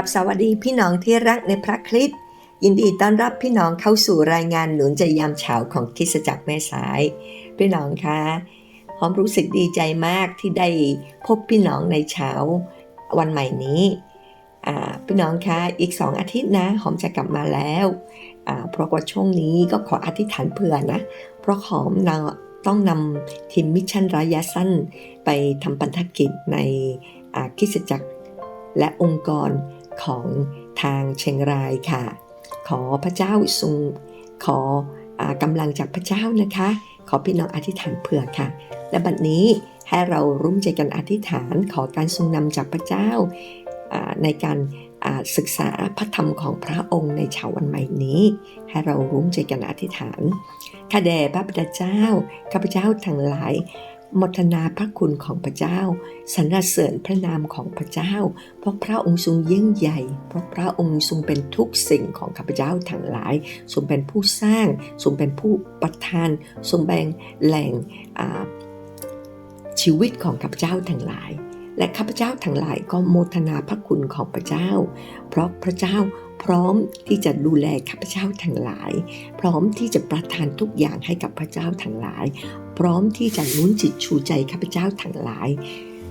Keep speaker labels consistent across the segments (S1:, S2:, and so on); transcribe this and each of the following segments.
S1: กับสวัสดีพี่น้องที่รักในพระคริสต์ยินดีต้อนรับพี่น้องเข้าสู่รายงานหนุนใจยามเช้าของคิสจักรแม่สาย พี่น้องคะหอมรู้สึกดีใจมากที่ได้พบพี่น้องในเช้าวันใหม่นี้พี่น้องคะอีกสองอาทิตย์นะหอมจะกลับมาแล้วเพราะว่าช่วงนี้ก็ขออธิษฐานเผื่อนะ เพราะหอมนาต้องนำทีมมิชชั่นระยะสั้น ไปทำพันธกิจในคิสจักรและองค์กร ของทางเชียงรายค่ะ ขอพระเจ้าทรงขออกำลังจากพระเจ้านะคะ ขอพี่น้องอธิษฐานเผื่อค่ะ และบัดนี้ให้เราร่วมใจกันอธิษฐานขอการทรงนำจากพระเจ้าในการศึกษาพระธรรมของพระองค์ในเช้าวันใหม่นี้ ให้เราร่วมใจกันอธิษฐานข้าแด่พระบิดาเจ้าข้าพเจ้าทั้งหลาย มทนาพระคุณของพระเจ้า สรรเสริญพระนามของพระเจ้า เพราะพระองค์ทรงยิ่งใหญ่ เพราะพระองค์ทรงเป็นทุกสิ่งของข้าพเจ้าทั้งหลาย ทรงเป็นผู้สร้าง ทรงเป็นผู้ประทาน ทรงแบ่งแหล่งชีวิตของข้าพเจ้าทั้งหลาย และข้าพเจ้าทั้งหลายก็โมทนาพระคุณของพระเจ้า เพราะพระเจ้า พร้อมที่จะดูแลข้าพเจ้าทั้งหลาย พร้อมที่จะประทานทุกอย่างให้กับพระเจ้าทั้งหลาย พร้อมที่จะนุ้นจิตชูใจข้าพเจ้าทั้งหลาย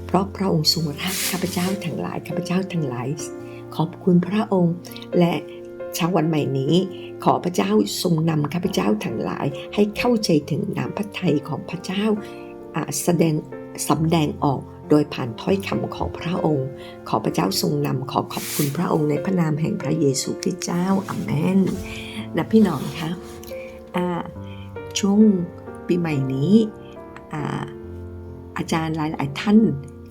S1: เพราะพระองค์ทรงรักข้าพเจ้าทั้งหลายข้าพเจ้าทั้งหลาย ขอบคุณพระองค์และเช้าวันใหม่นี้ ขอพระเจ้าทรงนำข้าพเจ้าทั้งหลาย ให้เข้าใจถึงน้ำพระทัยของพระเจ้าแสดงสำแดงออก โดยผ่านถ้อยคำของพระองค์ ขอพระเจ้าทรงนำขอขอบคุณพระองค์ในพระนามแห่งพระเยซูคริสต์เจ้าอาเมนและพี่น้องคะอ่าช่วงปีใหม่นี้อ่าอาจารย์หลายๆ ท่าน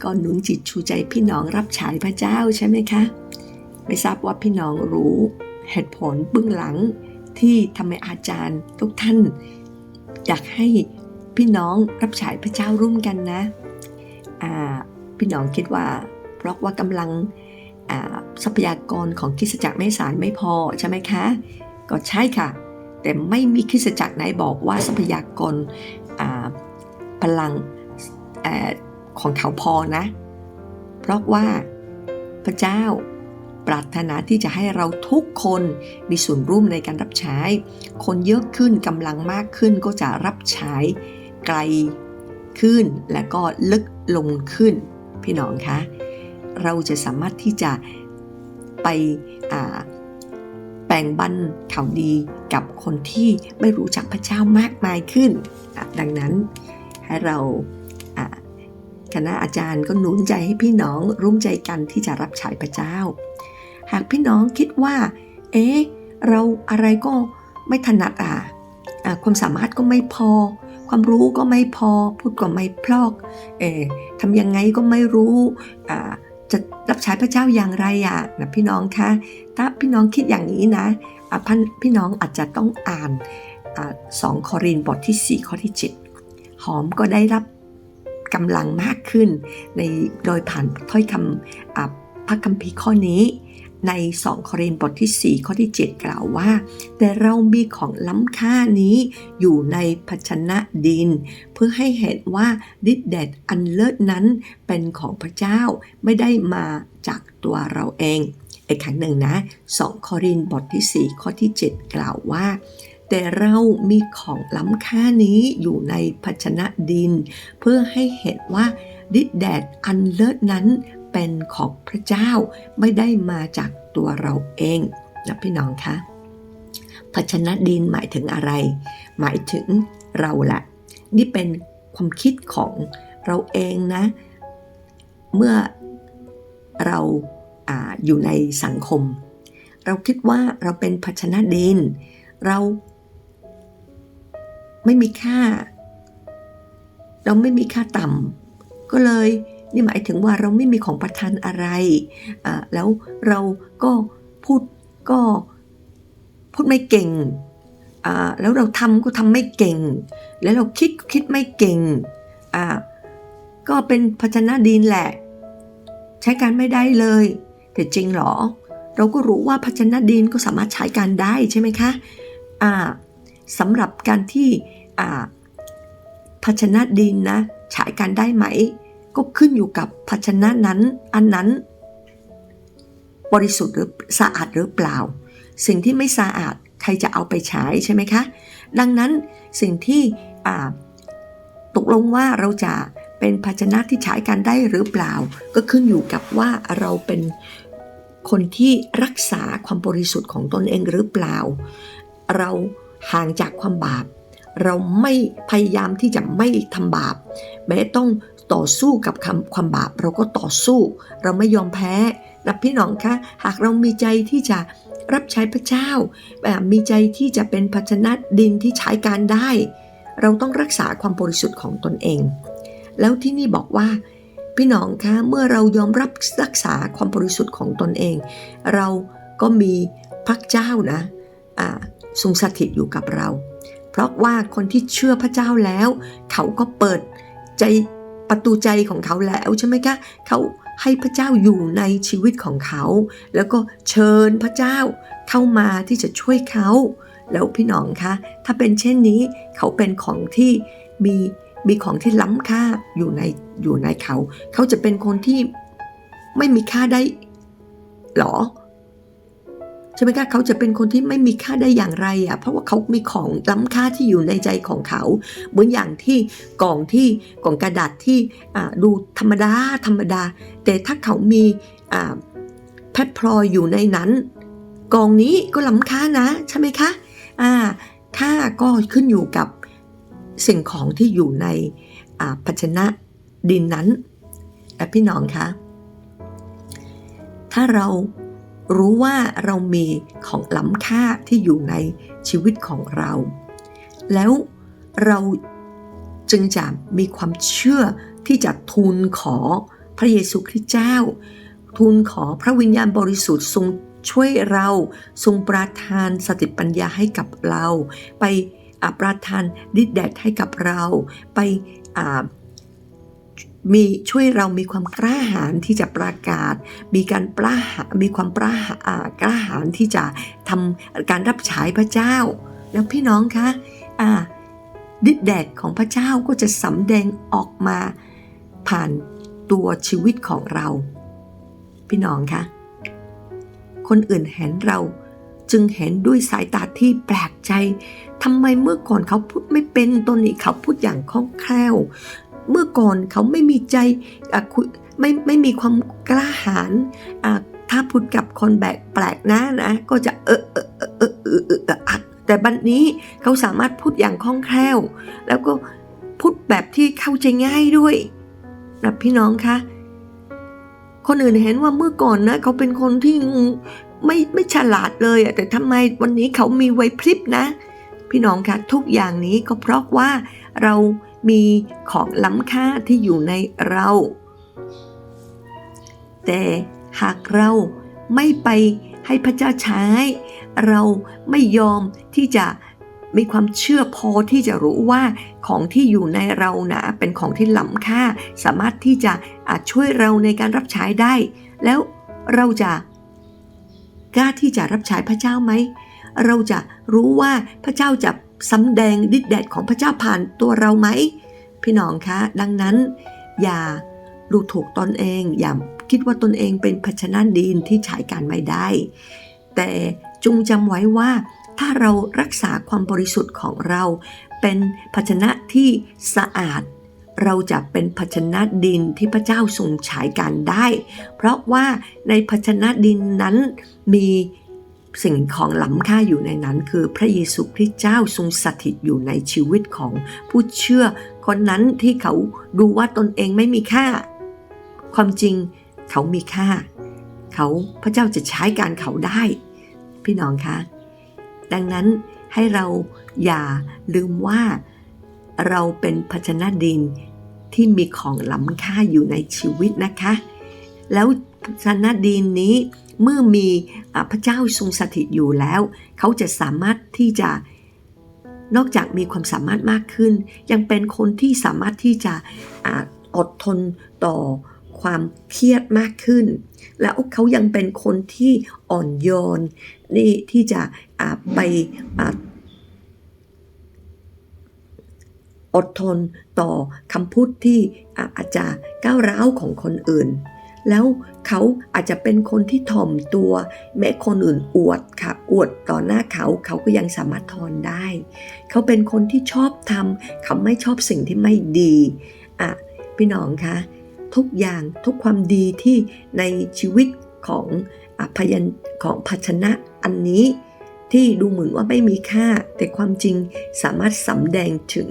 S1: ก็หนุนจิตชูใจพี่น้องรับใช้พระเจ้าใช่ไหมคะ ไม่ทราบว่าพี่น้องรู้เหตุผลเบื้องหลังที่ทำไมอาจารย์ทุกท่าน อยากให้พี่น้องรับใช้พระเจ้าร่วมกันนะ พี่น้องคิดว่า เพราะว่ากำลังทรัพยากรของคริสจักรไม่สารไม่พอใช่ไหมคะ ก็ใช่ค่ะ แต่ไม่มีคริสจักรไหนบอกว่าทรัพยากรพลังอของเขาพอนะ เพราะว่าพระเจ้าปรารถนาที่จะให้เราทุกคนมีส่วนร่วมในการรับใช้ คนเยอะขึ้นกำลังมากขึ้นก็จะรับใช้ไกล ขึ้น และก็ลึกลงขึ้น พี่น้องคะเราจะสามารถที่จะไปแบ่งบันข่าวดีกับคนที่ไม่รู้จักพระเจ้ามากมายขึ้น ดังนั้นให้เราคณะอาจารย์ก็หนุนใจให้พี่น้องร่วมใจกันที่จะรับใช้พระเจ้า หากพี่น้องคิดว่า เอ๊ะ เราอะไรก็ไม่ถนัดอะอะความสามารถก็ไม่พอ ความรู้ก็ไม่พอพูดก็ไม่พลอกเอทำยังไงก็ไม่รู้อ่าจะรับใช้พระเจ้าอย่างไรอะนะพี่น้องคะถ้าพี่น้องคิดอย่างนี้นะะพันพี่น้องอาจจะต้องอ่านอสองคอรินบทที่ 4 ข้อที่ 7 หอมก็ได้รับกำลังมากขึ้นในโดยผ่านถ้อยคำพระคัมภีร์ข้อนี้ ใน 2 โครินธ์บทที่ 4 ข้อที่ 7 กล่าวว่า แต่เรามีของล้ำค่านี้อยู่ในภาชนะดิน เพื่อให้เห็นว่าฤทธิ์เดชอันเลิศนั้นเป็นของพระเจ้าไม่ได้มาจากตัวเราเองอีกครั้งหนึ่งนะ 2 โครินธ์บทที่ 4 ข้อที่ 7 กล่าวว่าแต่เรามีของล้ำค่านี้อยู่ในภาชนะดิน เพื่อให้เห็นว่าฤทธิ์แดดอันเลิศนั้น เป็นของพระเจ้าไม่ได้มาจากตัวเราเองนะพี่น้องคะภาชนะดินหมายถึงอะไร หมายถึงเราแหละนี่เป็นความคิดของเราเองนะ เมื่อเราออยู่ในสังคม เราคิดว่าเราเป็นภาชนะดิน เราไม่มีค่า เราไม่มีค่าต่ำก็เลย นี่หมายถึงว่าเราไม่มีของประทานอะไรแล้วเราก็พูดก็พูดไม่เก่ง แล้วเราทำก็ทำไม่เก่ง แล้วเราคิดก็คิดไม่เก่ง ก็เป็นภาชนะดินแหละ ใช้การไม่ได้เลย แต่จริงหรอ เราก็รู้ว่าภาชนะดินก็สามารถใช้การได้ใช่ไหมคะสำหรับการที่ภาชนะดินนะใช้การได้ไหม ก็ขึ้นอยู่กับภาชนะนั้น อันนั้น บริสุทธิ์หรือสะอาดหรือเปล่า สิ่งที่ไม่สะอาดใครจะเอาไปใช้ใช่ไหมคะ ดังนั้นสิ่งที่ตกลงว่าเราจะเป็นภาชนะที่ใช้กันได้หรือเปล่า ก็ขึ้นอยู่กับว่าเราเป็นคนที่รักษาความบริสุทธิ์ของตนเองหรือเปล่า เราห่างจากความบาป เราไม่พยายามที่จะไม่ทำบาปแม้ต้อง ต่อสู้กับคำความบาปเราก็ต่อสู้ เราไม่ยอมแพ้นะพี่น้องคะหากเรามีใจที่จะรับใช้พระเจ้าแบบมีใจที่จะเป็นภาชนะดินที่ใช้การได้ เราต้องรักษาความบริสุทธิ์ของตนเอง แล้วที่นี่บอกว่า พี่น้องคะเมื่อเรายอมรับรักษาความบริสุทธิ์ของตนเอง เราก็มีพระเจ้านะอ่าทรงสถิตอยู่กับเรา เพราะว่าคนที่เชื่อพระเจ้าแล้ว เขาก็เปิดใจ ประตูใจของเขาแล้วใช่ไหมคะเขาให้พระเจ้าอยู่ในชีวิตของเขา แล้วก็เชิญพระเจ้าเข้ามาที่จะช่วยเขา แล้วพี่น้องคะถ้าเป็นเช่นนี้เขาเป็นของที่มีมีของที่ล้ำค่าอยู่ในอยู่ในเขา เขาจะเป็นคนที่ไม่มีค่าได้หรอ ใช่ไหมคะเขาจะเป็นคนที่ไม่มีค่าได้อย่างไรอะเพราะว่าเขามีของล้ำค่าที่อยู่ในใจของเขา เหมือนอย่างที่กล่องที่กล่องกระดาษที่อ่าดูธรรมดาธรรมดา แต่ถ้าเขามีอ่าแพทพลอยอยู่ในนั้นกองนี้ก็ล้ำค่านะใช่ไหมคะอ่าค่าก็ขึ้นอยู่กับสิ่งของที่อยู่ในอ่าภาชนะดินนั้นพี่น้องคะถ้าเรา รู้ว่าเรามีของล้ำค่าที่อยู่ในชีวิตของเรา แล้วเราจึงจะมีความเชื่อที่จะทูลขอพระเยซูคริสต์เจ้า ทูลขอพระวิญญาณบริสุทธิ์ทรงช่วยเราทรงประทานสติปัญญาให้กับเรา ไปประทานฤทธิ์แดดให้กับเรา ไปอ่า มีช่วยเรามีความกล้าหาญที่จะประกาศ มีการปล้าหามีความปล้าหากล้าหาญที่จะทำการรับใช้พระเจ้า แล้วพี่น้องคะอ่าฤทธิ์แดดของพระเจ้าก็จะสำแดงออกมาผ่านตัวชีวิตของเรา พี่น้องคะคนอื่นเห็นเราจึงเห็นด้วยสายตาที่แปลกใจทำไมเมื่อก่อนเขาพูดไม่เป็นตอนนี้เขาพูดอย่างคล่องแคล่ว เมื่อก่อนเขาไม่มีใจไม่ไม่มีความกล้าหาญถ้าพูดกับคนแบกแปลกหน้านะ ก็จะเออเออเออเออเออเอออักแต่บัดนนี้เขาสามารถพูดอย่างคล่องแคล่ว แล้วก็พูดแบบที่เข้าใจง่ายด้วยนะพี่น้องคะคนอื่นเห็นว่าเมื่อก่อนนะ เขาเป็นคนที่ไม่ไม่ฉลาดเลยอะแต่ทำไมวันนี้เขามีไวพริบนะ พี่น้องคะทุกอย่างนี้ก็เพราะว่าเรา มีของล้ำค่าที่อยู่ในเรา แต่หากเราไม่ไปให้พระเจ้าใช้ เราไม่ยอมที่จะมีความเชื่อพอที่จะรู้ว่าของที่อยู่ในเรานะเป็นของที่ล้ำค่า สามารถที่จะอาจช่วยเราในการรับใช้ได้ แล้วเราจะกล้าที่จะรับใช้พระเจ้าไหม เราจะรู้ว่าพระเจ้าจะ สำแดงฤทธิ์แดดของพระเจ้าผ่านตัวเราไหม พี่น้องคะ ดังนั้นอย่าดูถูกตนเอง อย่าคิดว่าตนเองเป็นภาชนะดินที่ใช้การไม่ได้ แต่จงจำไว้ว่าถ้าเรารักษาความบริสุทธิ์ของเรา เป็นภาชนะที่สะอาด เราจะเป็นภาชนะดินที่พระเจ้าทรงฉายการได้ เพราะว่าในภาชนะดินนั้นมี สิ่งของล้ำค่าอยู่ในนั้นคือพระเยซูคริสต์เจ้าทรงสถิตอยู่ในชีวิตของผู้เชื่อ คนนั้นที่เขาดูว่าตนเองไม่มีค่า ความจริงเขามีค่า เขาพระเจ้าจะใช้การเขาได้ พี่น้องคะดังนั้นให้เราอย่าลืมว่าเราเป็นภาชนะดินที่มีของล้ำค่าอยู่ในชีวิตนะคะ แล้ว ชนะดินนี้เมื่อมีพระเจ้าทรงสถิตอยู่แล้ว เขาจะสามารถที่จะนอกจากมีความสามารถมากขึ้น ยังเป็นคนที่สามารถที่จะอดทนต่อความเครียดมากขึ้น แล้วเขายังเป็นคนที่อ่อนโยนนี่ที่จะไปอดทนต่อคำพูดที่อาอาจจะก้าวร้าวของคนอื่น แล้วเขาอาจจะเป็นคนที่ถ่อมตัว แม้คนอื่นอวดค่ะอวดต่อหน้าเขาเขาก็ยังสามารถทอนได้ เขาเป็นคนที่ชอบทำเขาไม่ชอบสิ่งที่ไม่ดีอะพี่น้องคะทุกอย่างทุกความดีที่ในชีวิตของอพยัญของภาชนะอันนี้ที่ดูเหมือนว่าไม่มีค่า แต่ความจริงสามารถสำแดงถึง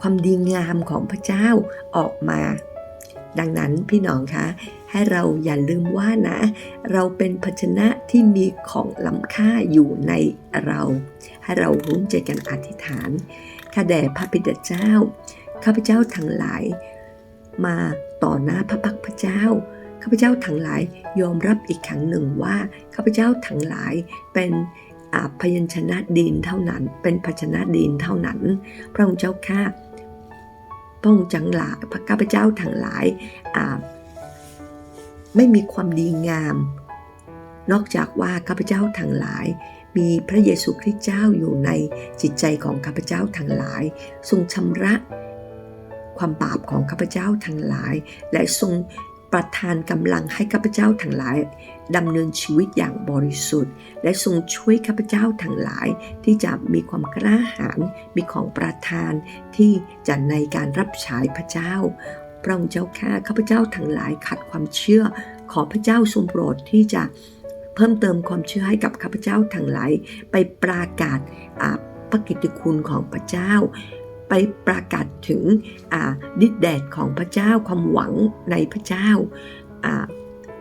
S1: ความดีงามของพระเจ้าออกมา ดังนั้นพี่น้องคะ ให้เราอย่าลืมว่านะ เราเป็นภาชนะที่มีของล้ำค่าอยู่ในเรา ให้เราร่วมใจกันอธิษฐานข้าแด่พระบิดาเจ้า ข้าพเจ้าทั้งหลาย มาต่อหน้าพระพักพระเจ้า ข้าพเจ้าทั้งหลายยอมรับอีกครั้งหนึ่งว่าข้าพเจ้าทั้งหลายเป็นอาพยัญชนะดินเท่านั้น เป็นภาชนะดินเท่านั้น พระองค์เจ้าข้าพระองค์จังหลายพระข้าพเจ้าทั้งหลายอ่า ไม่มีความดีงาม นอกจากว่าข้าพเจ้าทั้งหลาย มีพระเยซูคริสต์เจ้าอยู่ในจิตใจของข้าพเจ้าทั้งหลาย ทรงชำระความบาปของข้าพเจ้าทั้งหลาย และทรงประทานกำลังให้ข้าพเจ้าทั้งหลายดำเนินชีวิตอย่างบริสุทธิ์ และทรงช่วยข้าพเจ้าทั้งหลาย ที่จะมีความกล้าหาญมีของประทานที่จะในการรับใช้พระเจ้า พระองค์เจ้าข้าข้าพเจ้าทั้งหลายขัดความเชื่อ ขอพระเจ้าทรงโปรดที่จะเพิ่มเติมความเชื่อให้กับข้าพเจ้าทั้งหลายไปประกาศพระกิตติคุณของพระเจ้า ไปประกาศถึงอ่าฤทธิเดของพระเจ้าความหวังในพระเจ้า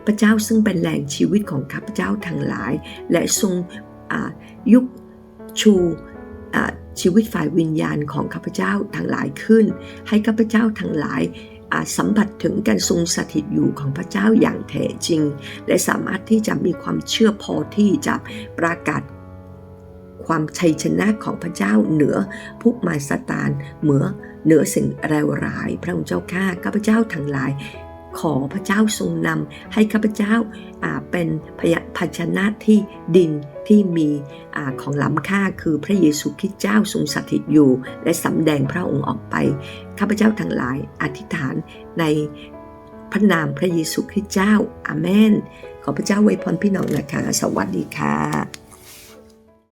S1: พระเจ้าซึ่งเป็นแหล่งชีวิตของข้าพเจ้าทั้งหลาย และทรงยุคชูชีวิตฝ่ายวิญญาณของข้าพเจ้าทั้งหลายขึ้น ให้ข้าพเจ้าทั้งหลาย อาจสัมผัสถึงการทรงสถิตอยู่ของพระเจ้าอย่างแท้จริง และสามารถที่จะมีความเชื่อพอที่จะประกาศความชัยชนะของพระเจ้าเหนือผู้มารซาตานเหนือเหนือสิ่งเลวร้าย พระองค์เจ้าข้าข้าพเจ้าทั้งหลาย ขอพระเจ้าทรงนำให้ข้าพเจ้าอ่าเป็นพยภาชนะที่ดิน ที่มีอของล้ำค่าคือพระเยซูคริสต์เจ้าทรงสถิตอยู่ และสำแดงพระองค์ออกไป ข้าพเจ้าทั้งหลายอธิษฐานในพระนามพระเยซูคริสต์เจ้าอาเมน ขอพระเจ้าไว้พรพี่น้องนะคะ สวัสดีค่ะ